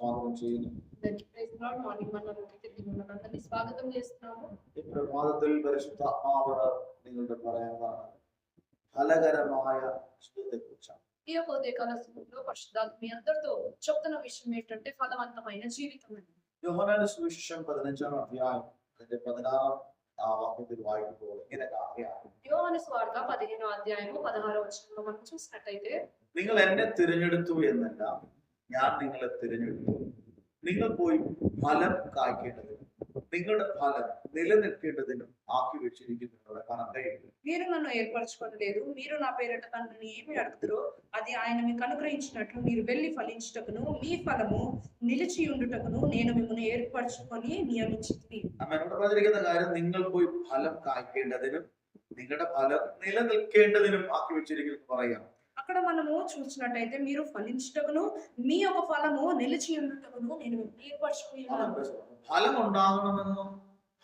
స్వాగతం ചെയ്യുന്നു praise lord morning మనలోకి తిరిగి ఉన్నదందరినీ స్వాగతం చేస్తున్నాము ഈ പ്രഭാതത്തിൽ പരിശുദ്ധാത്മാവ് നിങ്ങളുടെ പറയാനാണ് ഫലകരമായ ജീവിതത്തെ കുറിച്ചാണ് ఈ యొక్క ఉదయకాల సమయంలో పరిశుద్ధాత్మ మీ అందరితో చెప్తున్న విషయం ఏంటంటే ఫలవంతమైన జీవితం అని യോഹനാന്റെ സുവിശേഷം പതിനഞ്ചാം അധ്യായം അതിന്റെ പതിനാറാം ആ വാക്യത്തിൽ വായിക്കുമ്പോൾ ഇങ്ങനെ കാണുകയാണ് యోహాను స్వార్థ పదిహేనో అధ్యాయము పదహారో వచనంలో మనం చూసినట్టయితే നിങ്ങൾ എന്നെ തിരഞ്ഞെടുത്തു എന്നല്ല ഞാൻ നിങ്ങളെ തിരഞ്ഞെടുത്തു നിങ്ങൾ പോയി ഫലം കായ്ക്കേണ്ടതിനും നിങ്ങളുടെ ഫലം നിലനിൽക്കേണ്ടതിനും ആക്കി വെച്ചിരിക്കുന്നു എന്നുള്ള കാണാൻ കഴിയും మీరు నన్ను ఏర్పరచుకోలేదు మీరు నా పేరట తండ్రిని ఏమి అడుగుతారో అది ఆయన మీకు అనుగ్రహించినట్లు మీరు వెళ్ళి ఫలించుటకును మీ ఫలము నిలిచి ఉండుటకును నేను మిమ్మల్ని ఏర్పరచుకొని నియమించింది അമ്മ എന്നോട് പറഞ്ഞിരിക്കുന്ന കാര്യം നിങ്ങൾ പോയി ഫലം കായ്ക്കേണ്ടതിനും നിങ്ങളുടെ ഫലം നിലനിൽക്കേണ്ടതിനും ആക്കി വെച്ചിരിക്കുന്നു എന്ന് പറയാം అక్కడ మనము చూసినట్టయితే మీరు ఫలించుటకును మీ యొక్క ఫలము నిలిచి ఉండుటకును నేను మిమ్మల్ని ఏర్పరచుకుని ఉన్నాను. ഫലം ഉണ്ടാകണമെന്നും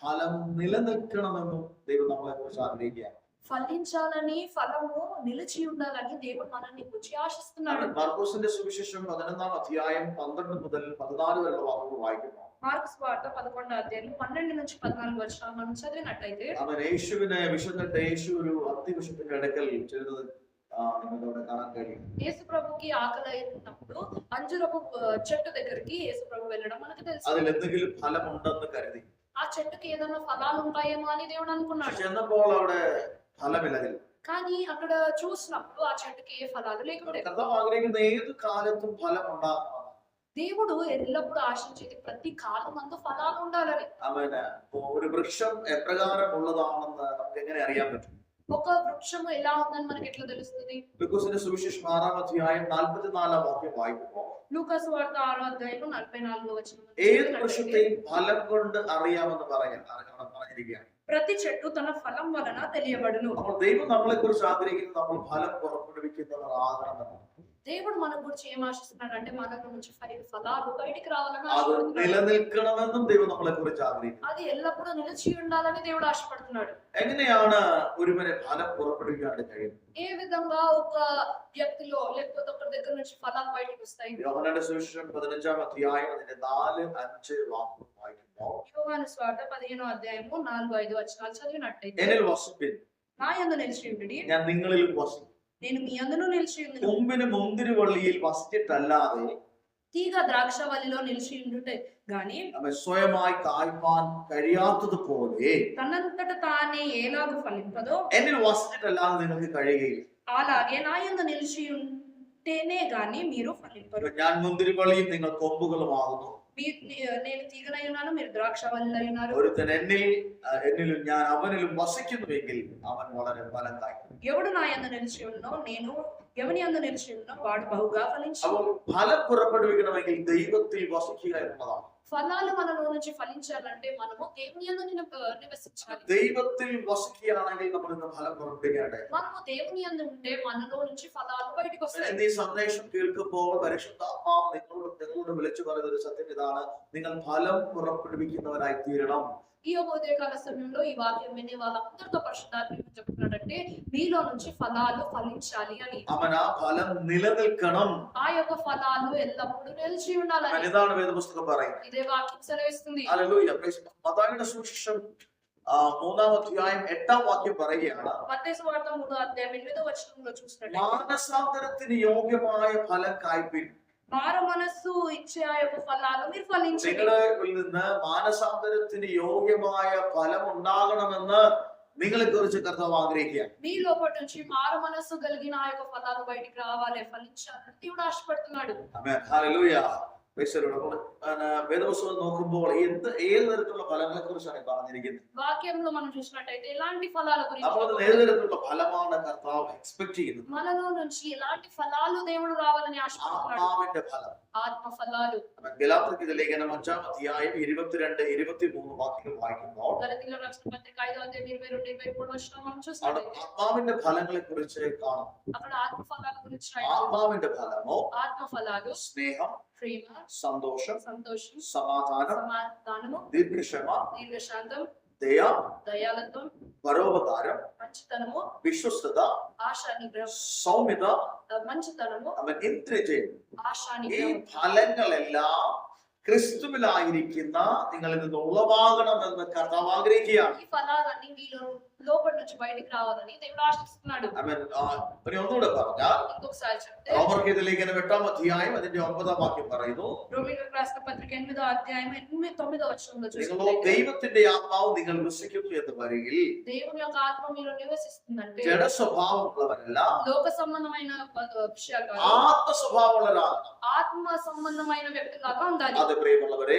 ഫലം നിലനിൽക്കണമെന്നും ദൈവം നമ്മളെ കുറിച്ച് ആഗ്രഹിക്കുകയാണ് ఫలించాలని ఫలము నిలిచి ఉండాలని దేవుడు మనల్ని గురించి ఆశిస్తున్నాడు മർക്കോസിന്റെ സുവിശേഷം പതിനൊന്നാം അധ്യായം പന്ത്രണ്ട് മുതൽ പതിനാല് വരെയുള്ള വാക്കുകൾ വായിക്കുന്നു మార్క్స్ వార్త పదకొండో అధ్యాయం పన్నెండు నుంచి పద్నాలుగు వచ్చిన మనం చదివినట్టయితే അവൻ യേശുവിനെ വിശന്നിട്ട് യേശു ഒരു അത്തിവിശത്തിന്റെ അടുക്കൽ ചെല്ലുന്നത് ആ, നിങ്ങൾക്ക് അവിടെ കാണാൻ കഴിയും యేసు ప్రభుకి ఆకలి అయినప్పుడు అంజురపు ఆ, చెట్టు దగ్గరికి యేసు ప్రభు వెళ్ళడం మనకు తెలుసు അതിൽ എന്തെങ്കിലും ഫലമുണ്ടെന്ന് കരുതി ఆ చెట్టుకి ఏదైనా ఫలాలు ఉంటాయేమో అని దేవుడు అనుకున్నాడు ചെന്നപ്പോൾ അവിടെ ഫലമില്ലതിൽ కానీ అక్కడ చూసినప్పుడు ఆ చెట్టుకి ఏ ఫలాలు లేకుండే കർത്താവ് ആഗ്രഹിക്കുന്ന ഏത് കാലത്തും ഫലം ഉണ്ടാകണം దేవుడు ఎల్లప్పుడూ ఆశించేది ప్రతి కాలం అందు ఫలాలు ఉండాలని അവന് ഒരു വൃക്ഷം എപ്രകാരം ഉള്ളതാണെന്ന് നമുക്ക് എങ്ങനെ അറിയാൻ പറ്റും ఒక వృక్షము ఎలా ఉందని మనకి ఎట్లా తెలుస్తుంది ലൂക്കോസിന്റെ സുവിശേഷം ആറാം അധ്യായം നാൽപ്പത്തിനാലാം വാക്യം വായിക്കുമ്പോൾ లూకాసు వార్త ఆరో అధ్యాయం నలభై నాలుగు వచ్చిన ഏത് വൃക്ഷത്തെയും ഫലം കൊണ്ട് അറിയാമെന്ന് പറയാൻ അറിയണം പറഞ്ഞിരിക്കുകയാണ് ప్రతి చెట్టు తన ఫలం వలన తెలియబడును അപ്പോൾ ദൈവം നമ്മളെ കുറിച്ച് ആഗ്രഹിക്കുന്നത് നമ്മൾ ഫലം പുറപ്പെടുവിക്കുന്നവരാകണമെന്ന് దేవుడు మన గురించి ఏం ఆశిస్తున్నాడు అంటే మనలో నుంచి ఫలి- ఫలాలు బయటికి రావాలని അത് ఆశపడుతున్నాడు നിലനിൽക്കണമെന്നും ദൈവം നമ്മളെ കുറിച്ച് ആഗ്രഹിക്കുന്നു అది ఎల్లప్పుడూ నిలిచి ఉండాలని దేవుడు ఆశపడుతున్నాడు എങ്ങനെയാണ് ഒരുവനെ ഫലം പുറപ്പെടുവിക്കാണ്ട് കഴിയുന്നത് ఏ విధంగా ఒక వ్యక్తిలో లేకపోతే ఒక దగ్గర నుంచి ఫలాలు బయటికి వస్తాయి യോഹനന്റെ സുവിശേഷം പതിനഞ്ചാം അധ്യായം അതിന്റെ നാല് അഞ്ച് വാക്കുകൾ വായിക്കുമ്പോൾ యోగాను స్వార్థ పదిహేనో అధ్యాయము నాలుగు ఐదు వచనాలు చదివినట్టయితే എന്നിൽ വസിപ്പിൻ నా యందు నిలిచి ఉండి ഞാൻ നിങ്ങളിലും വസിക്കും నేను మీ అందును నిలిచి ఉండును മുമ്പിന് മുന്തിരിവള്ളിയിൽ വസിച്ചിട്ടല്ലാതെ తీగ ద్రాక్ష వల్లిలో నిలిచి ఉండుటే గాని അവൻ സ്വയമായി കായ്പാൻ കഴിയാത്തതുപോലെ తనంతట తానే ఏలాగు ఫలింపదో എന്നിൽ വസിച്ചിട്ടല്ലാതെ നിങ്ങൾക്ക് കഴിയുകയില്ല అలాగే నా యందు నిలిచి ఉంటేనే గాని మీరు ఫలింపరు ഞാൻ മുന്തിരിവള്ളിയും നിങ്ങൾ കൊമ്പുകളുമാകുന്നു మీ- నే- నేను తీగనై ఉన్నాను మీరు ద్రాక్ష వల్లి ఉన్నారు ഒരുത്തൻ എന്നിൽ ആ, എന്നിലും ഞാൻ അവനിലും വസിക്കുന്നുവെങ്കിൽ അവൻ വളരെ ഫലം കായ്ക്കും ఎవడు నా యందు నిలిచి ఉన్నో నేను ఎవని యందు నిలిచి ఉన్నో వాడు బహుగా ఫలించు അപ്പോൾ ഫലം പുറപ്പെടുവിക്കണമെങ്കിൽ ദൈവത്തിൽ വസിക്കുക എന്നുള്ളതാണ് ఫలాలు మనలో నుంచి ఫలించాలంటే మనము దేవుని యందు నిల- నివసించాలి ദൈവത്തിൽ വസിക്കുകയാണെങ്കിൽ നമ്മൾ ഇന്ന് ഫലം പുറപ്പെടുവിക്കേണ്ടത് మనము దేవుని యందు ఉంటే మనలో నుంచి ఫలాలు బయటకు వస్తాయి ഈ സന്ദേശം കേൾക്കുമ്പോൾ പരിശുദ്ധാത്മാവ് നിങ്ങളോട് നിങ്ങളോട് വിളിച്ചു പറയുന്ന ഒരു സത്യം ഇതാണ് നിങ്ങൾ ഫലം പുറപ്പെടുവിക്കുന്നവരായി തീരണം ఈ యొక్క ఉదయకాల సమయంలో ఈ వాక్యం వినే వాళ్ళందరితో పరిశుద్ధాత్మ ఏమని చెప్తున్నాడంటే మీలో నుంచి ఫలాలు ఫలించాలి అని അവൻ ആ ഫലം നിലനിൽക്കണം ఆ యొక్క ఫలాలు ఎల్లప్పుడూ నిలిచి ఉండాలని അവൻ ഇതാണ് വേദപുസ്തകം പറയുന്നത് ఇదే వాక్యం సెలవిస్తుంది ഹല്ലേലൂയ. Praise God. മത്തായിയുടെ സുവിശേഷം ആ, മൂന്നാം അധ്യായം എട്ടാം വാക്യം പറയുകയാണ് మత్తయి వార్త మూడో అధ్యాయం ఎనిమిదో వచనంలో చూసినట్టు മാനസാന്തരത്തിന് യോഗ്യമായ ഫലം കായ്പിൻ మార మనస్సు ఇచ్చే ఆ యొక్క ఫలాలు మీరు ఫలించండి നിങ്ങളിൽ നിന്ന് മാനസാന്തരത്തിന് യോഗ്യമായ ഫലം ഉണ്ടാകണമെന്ന് നിങ്ങളെ കുറിച്ച് കർത്താവ് ആഗ്രഹിക്കുക మీ లోపటి నుంచి మార మనస్సు కలిగిన ఆ యొక్క ఫలాలు బయటికి రావాలి ఫలించాలని దేవుడు ఆశపడుతున్నాడు ആമേൻ. ഹല്ലേലൂയ. Praise the Lord. അപ്പോൾ, ആ, വേദപുസ്തകം നോക്കുമ്പോൾ എന്ത് ഏത് തരത്തിലുള്ള ഫലങ്ങളെ കുറിച്ചാണ് പറഞ്ഞിരിക്കുന്നത് వాక్యంలో మనం చూసినట్టయితే ఎలాంటి ఫలాల അപ്പോൾ గురించి ഏത് തരത്തിലുള്ള ഫലമാണ് കർത്താവ് എക്സ്പെക്ട് ചെയ്യുന്നത് మనలో నుంచి ఎలాంటి ఫలాలు దేవుడు రావాలని ఆశపడుతున్నాడు ആത്മാവിന്റെ ഫലം ఆత్మ ఫలాలు ഗലാത്രയ്ക്ക് ലേഖനം അഞ്ചാം അധ്യായം ഇരുപത്തിരണ്ട് ഇരുപത്തിമൂന്ന് വാക്യങ്ങൾ വായിക്കുമ്പോൾ గలతీయుల రక్షణ పత్రిక ఐదో అధ్యాయం ఇరవై రెండు ఇరవై మూడు వచ్చిన మనం അവിടെ చూసినట్టయితే ആത്മാവിന്റെ ഫലങ്ങളെ കുറിച്ച് കാണാം అక్కడ ఆత్మ ఫలాల గురించి రాయబడింది. ആത്മാവിന്റെ ഫലമോ ఆత్మ ఫలాలు സ്നേഹം ప్రేమ സന്തോഷം సంతోషం സമാധാനം సమాధానము ദീർഘക്ഷമ దీర్ఘశాంతం ദയ దయాలత్వం പരോപകാരം మంచితనము വിശ്വസ്തത ఆశా నిగ్రహం സൗമ്യത మంచితనము അവൻ ഇന്ദ്രിജയം ఆశా ഈ నిగ్రహం ഫലങ്ങളെല്ലാം ക്രിസ്തുവിലായിരിക്കുന്ന നിങ്ങളിൽ നിന്ന് ഉളവാകണമെന്ന് കർത്താവ് ആഗ്രഹിക്കുകയാണ്. ഒന്നുകൂടെ പറഞ്ഞാൽ എട്ടാം അധ്യായം അതിന്റെ ഒമ്പതാം വാക്യം പറയുന്നു. ദൈവത്തിന്റെ ആത്മാവ് നിങ്ങൾ വിശ്വസിക്കുന്നു എന്ന് വരികിൽ ജഡസ്വഭാവമുള്ളവരല്ല ആത്മസ്വഭാവമുള്ളവരാകണം. ആത്മസംബന്ധമായ വ്യക്തമാക്കാൻ അതെ പ്രിയമുള്ളവരെ.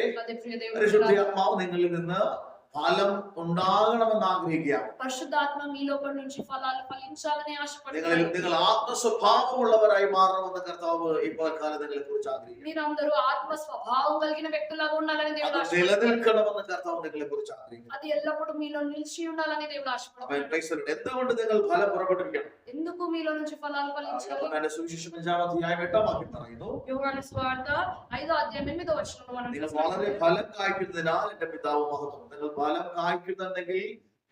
പരിശുദ്ധാത്മാവ് നിങ്ങളിൽ നിന്ന് ഫലം ഉണ്ടാകണമെന്ന് ആഗ്രഹിക്കുകയാണ് పరిశుద్ధాత్మ మీ లోపల నుంచి ఫలాలు ఫలించాలని നിങ്ങളിൽ ఆశపడుతున్నారు നിങ്ങൾ ആത്മ സ്വഭാവമുള്ളവരായി മാറണമെന്ന് കർത്താവ് ഇപ്പോൾ കാലം നിങ്ങളെ കുറിച്ച് ആഗ്രഹിക്കുന്നു మీరందరూ ఆత్మ స్వభావం కలిగిన వ్యక్తులాగా ఉండాలని അത് దేవుడు ఆశపడుతున్నాడు നിലനിൽക്കണമെന്ന് കർത്താവ് നിങ്ങളെ കുറിച്ച് ആഗ്രഹിക്കുന്നു అది ఎల్లప్పుడూ మీలో నిలిచి ఉండాలని దేవుడు അവൻ ఆశపడుతున్నాడు praise the Lord. എന്തുകൊണ്ട് നിങ്ങൾ ഫലം പുറപ്പെട്ടിരിക്കണം ఎందుకు మీలో నుంచి ఫలాలు ఫలించాలి യോഹന്നാന്റെ സുവിശേഷം അഞ്ചാം അധ്യായം എട്ടാം വാക്യം പറയുന്നു యోగాను స్వార్థ ఐదో అధ్యాయం ఎనిమిదో వచ్చిన మనం നിങ്ങൾ చూసినట్లయితే വളരെ ഫലം കായ്ക്കുന്നതിനാൽ എന്റെ പിതാവ് മഹത്വം നിങ്ങൾ ഫലം കായ്ക്കുന്നുണ്ടെങ്കിൽ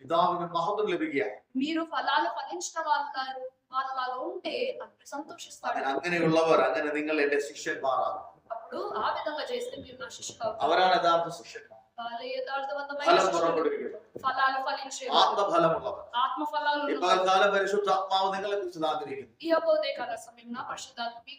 പിതാവിന് മഹത്വം ലഭിക്കുകയാണ്. మీరు ఫలాలు ఫలించిన వాళ్ళు వాళ్ళలాగా ఉంటే అప్పుడు సంతోషిస్తాడు അങ്ങനെയുള്ളവർ അങ്ങനെ നിങ്ങൾ എന്റെ ശിഷ്യന്മാരാണ്. అప్పుడు ఆ విధంగా చేస్తే మీరు నా శిష్యులు. അവരാണ് യഥാർത്ഥ ശിഷ്യന്മാർ. వాళ్ళ യഥാర్థవంతమైన ഫലം ശിഷ്യന്മാർ. പുറപ്പെടുവിക്കുന്നത് ఫలాలు ఫలించే ആത്മഫലമുള്ളവർ. ఆత్మ ఫలాలు ഈ ఉన్న പരിശുദ്ധ ആത്മാവ് നിങ്ങളെ കുറിച്ച് ആഗ്രഹിക്കുന്നു. ఈ యొక్క ఉదయకాల సమయంలో పరిశుద్ధాత్మ మీ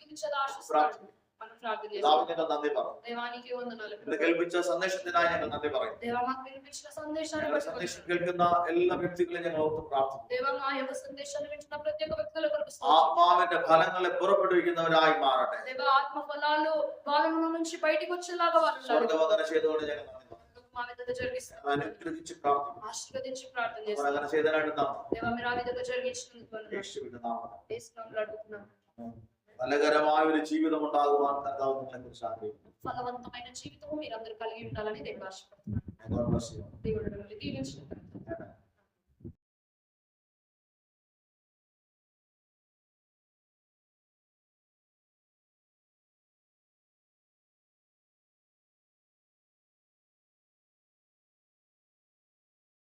ప్రార్థన പിതാവ് చేస్తాం ഞങ്ങൾ നന്ദി പറഞ്ഞു దేవానికి వందనాలు ഇന്ന് കേൾപ്പിച്ച സന്ദേശത്തിനായി ഞങ്ങൾ നന്ദി പറയുന്നു దేవా మాకు వినిపించిన సందేశాన్ని ഞങ്ങളുടെ బట్టి സന്ദേശം കേൾക്കുന്ന എല്ലാ വ്യക്തികളെയും ഞങ്ങൾ ഓർത്ത് പ്രാർത്ഥിക്കുന്നു దేవా మా యొక్క సందేశాన్ని వింటున్న ప్రతి ఒక్క వ్యక్తుల కొరకు స్తోత్రం. ആത്മാവിന്റെ ഫലങ്ങളെ പുറപ്പെടുവിക്കുന്നവരായി മാറട്ടെ దేవా ఆత్మ ఫలాలు వాళ్ళ నుంచి బయటికి వచ్చేలాగా వాళ్ళు ఉండాలి. സ്വർഗവന്ദന ചെയ്തുകൊണ്ട് ഞങ്ങൾ നന്ദി പറയുന്നു మా విధంగా జరిగిస్తాం അനുഗ്രഹിച്ച് പ്രാർത്ഥിക്കുന്നു ఆశీర్వదించి ప్రార్థన അവർ చేస్తాం അങ്ങനെ ചെയ്തതിനായിട്ട് നന്ദി దేవా మీరు ఆ విధంగా జరిగించినందుకు వందనాలు. യേശുവിന്റെ നാമത്തിൽ యేసునామములో అడుగుతున్నాం ഫലകരമായ ഒരു ജീവിതം ഉണ്ടാകുവാൻ കർത്താവ് നിങ്ങളെ കുറിച്ച് ആഗ്രഹിക്കുന്നു ఫలవంతమైన జీవితం మీరందరూ కలిగి ఉండాలని దేవుడు ఆశపడుతున్నాను God bless you. దేవుడు మిమ్మల్ని దీవించును.